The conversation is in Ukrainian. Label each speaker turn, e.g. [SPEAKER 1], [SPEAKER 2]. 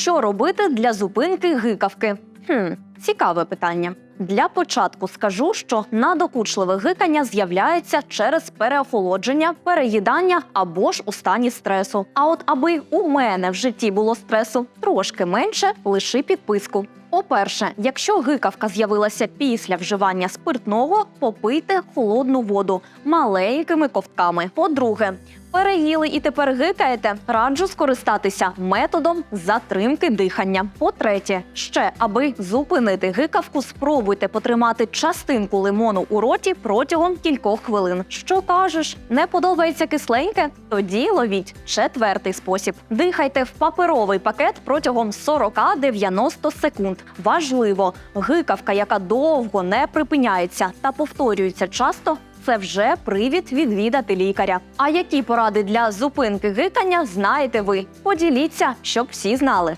[SPEAKER 1] Що робити для зупинки гикавки? Хм, цікаве питання. Для початку скажу, що надокучливе гикання з'являється через переохолодження, переїдання або ж у стані стресу. А от аби у мене в житті було стресу трошки менше, лиши підписку. По-перше, якщо гикавка з'явилася після вживання спиртного, попийте холодну воду маленькими ковтками. По-друге, переїли і тепер гикаєте, раджу скористатися методом затримки дихання. По-третє, ще аби зупинити гикавку, спробуйте потримати частинку лимону у роті протягом кількох хвилин. Що кажеш, не подобається кисленьке? Тоді ловіть четвертий спосіб. Дихайте в паперовий пакет протягом 40-90 секунд. Важливо, гикавка, яка довго не припиняється та повторюється часто. Це вже привід відвідати лікаря. А які поради для зупинки гикання знаєте ви? Поділіться, щоб всі знали.